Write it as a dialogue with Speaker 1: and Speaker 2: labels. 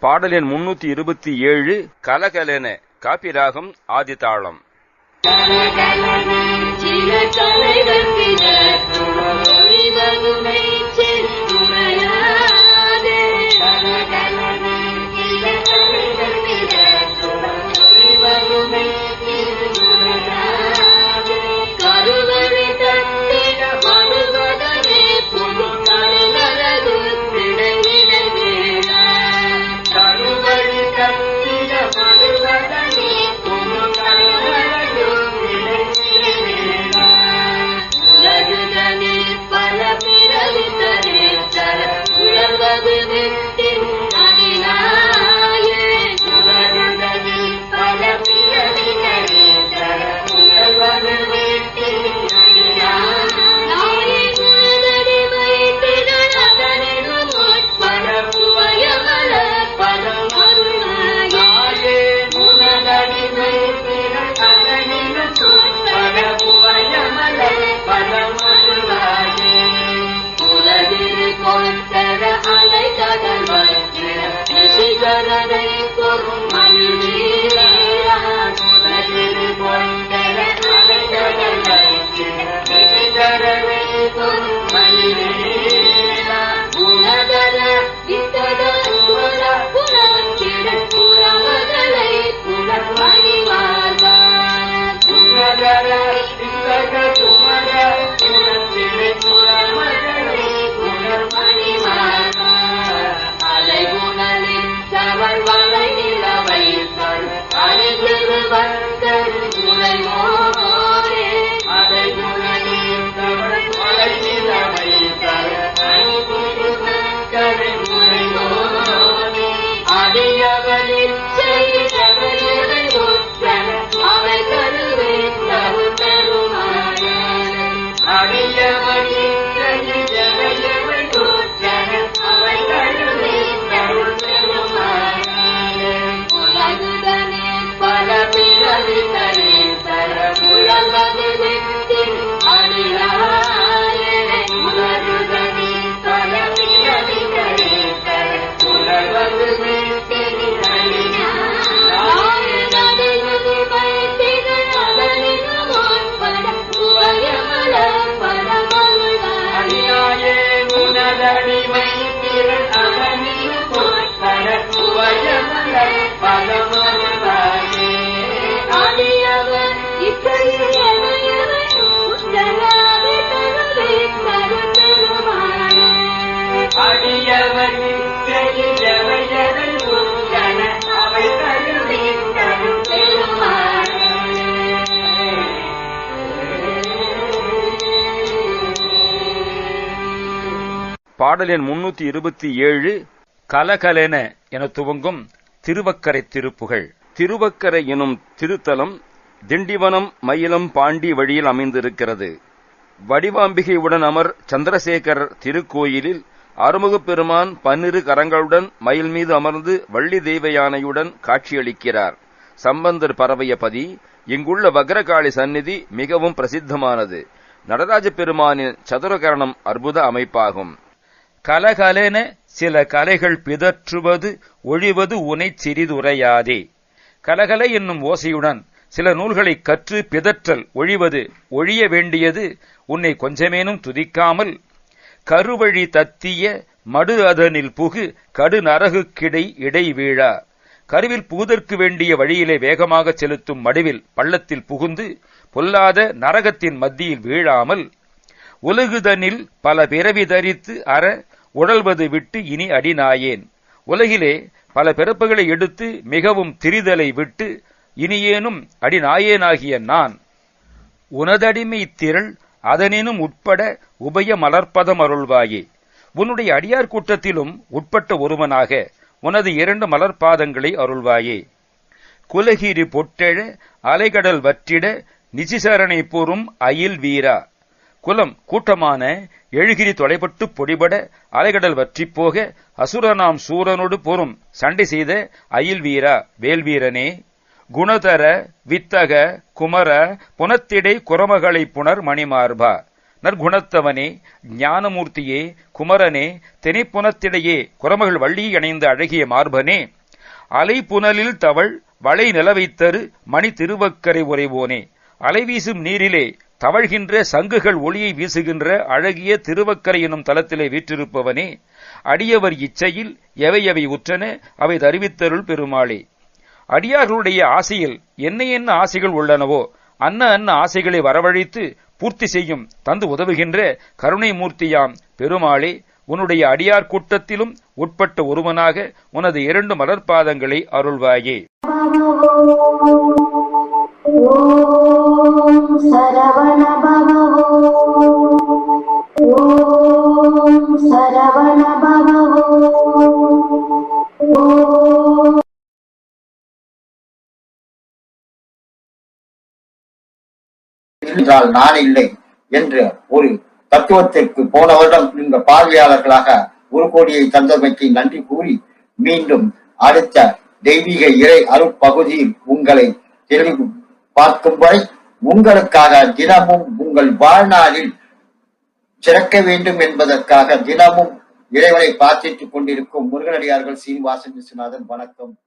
Speaker 1: பாடல் எண் முன்னூத்தி இருபத்தி ஏழு கலகலென காப்பிராகம் ஆதிதாளம். கலகலன தாளம்
Speaker 2: சில தலைவர் பிறக்கும் ஒளிவகுமை बंद कर जुलमों
Speaker 1: பாடல் எண் முன்னூத்தி இருபத்தி ஏழு கலகலென என துவங்கும் திருவக்கரை திருப்புகழ் திருவக்கரை எனும் திருத்தலம் திண்டிவனம் மயிலம் பாண்டி வழியில் அமைந்திருக்கிறது. வடிவாம்பிகையுடன் அமர் சந்திரசேகரர் திருக்கோயிலில் அருமுகப் பெருமான் பன்னிரு கரங்களுடன் மயில் மீது அமர்ந்து வள்ளி தெய்வ யானையுடன் காட்சியளிக்கிறார். சம்பந்தர் பரவைய பதி இங்குள்ள வக்ரகாளி சந்நிதி மிகவும் பிரசித்தமானது. நடராஜ பெருமானின் சதுரகரணம் அற்புத அமைப்பாகும். கலகலென சில கலைகள் பிதற்றுவது ஒழிவது உனை சிறிதுரையாதே. கலகலை என்னும் ஓசையுடன் சில நூல்களை கற்று பிதற்றல் ஒழிவது ஒழிய வேண்டியது உன்னை கொஞ்சமேனும் துதிக்காமல் கருவழி தத்திய மடு அதனில் புகு கடு நரகுக்கிடை இடை வீழா. கருவில் புகுதற்கு வேண்டிய வழியிலே வேகமாக செலுத்தும் மடுவில் பள்ளத்தில் புகுந்து பொல்லாத நரகத்தின் மத்தியில் வீழாமல் உலகுதனில் பல பிறவி தரித்து அற உழல்வது விட்டு இனி அடிநாயேன். உலகிலே பல பிறப்புகளை எடுத்து மிகவும் திரிதலை விட்டு இனியேனும் அடிநாயேனாகிய நான். உனதடிமை திரள் அதனினும் உட்பட உபய மலர்ப்பதம் அருள்வாயே. உன்னுடைய அடியார் கூட்டத்திலும் உட்பட்ட ஒருவனாக உனது இரண்டு மலர்பாதங்களை அருள்வாயே. குலகிரி பொட்டெழ அலைகடல் வற்றிட நிசிசரணை பொறும் அயில் வீரா.
Speaker 3: குலம் கூட்டமான எழுகிரி தொலைப்பட்டு பொடிபட அலைகடல் வற்றிப் போக அசுரனாம் சூரனோடு போரும். சண்டை செய்த அயில் வீரா வேல்வீரனே குணதர வித்தக குமர புனத்திடை குரமகளை புனர் மணிமார்பா. நற்குணத்தவனே ஞானமூர்த்தியே குமரனே திணைப்புனத்திடையே குரமகள் வள்ளி அணைந்த அழகிய மார்பனே. அலை புனலில் தவள் வளை நிலவைத்தரு மணி திருவக்கரை உறைவோனே. அலைவீசும் நீரிலே தவழ்கின்ற சங்குகள் ஒளியை வீசுகின்ற அழகிய திருவக்கரை எனும் தலத்திலே வீற்றிருப்பவனே அடியவர் இச்சையில் எவை எவை உற்றன அவை தருவித்தருள் பெருமாளே. அடியார்களுடைய ஆசையில் என்ன என்ன ஆசைகள் உள்ளனவோ அன்ன அன்ன ஆசைகளை வரவழைத்து பூர்த்தி செய்யும் தந்து உதவுகின்ற கருணை மூர்த்தியாம் பெருமாளே உன்னுடைய அடியார் கூட்டத்திலும் உட்பட்ட ஒருவனாக உனது இரண்டு மலர்பாதங்களை அருள்வாயே.
Speaker 4: என்றால் நான் இல்லை என்று ஒரு தத்துவத்திற்கு போன வருடம் இந்த பார்வையாளர்களாக ஒரு கோடியை தந்தமைக்கு நன்றி கூறி மீண்டும் அடுத்த தெய்வீக இறை அருப்பகுதியில் உங்களை தெளிவு பார்க்கும் வரை உங்களுக்காக தினமும் உங்கள் வாழ்நாளில் சிறக்க வேண்டும் என்பதற்காக தினமும் இறைவனை பிரார்த்தித்துக் கொண்டிருக்கும் முருகனடியார்கள் சீனிவாசன் விஸ்வநாதன். வணக்கம்.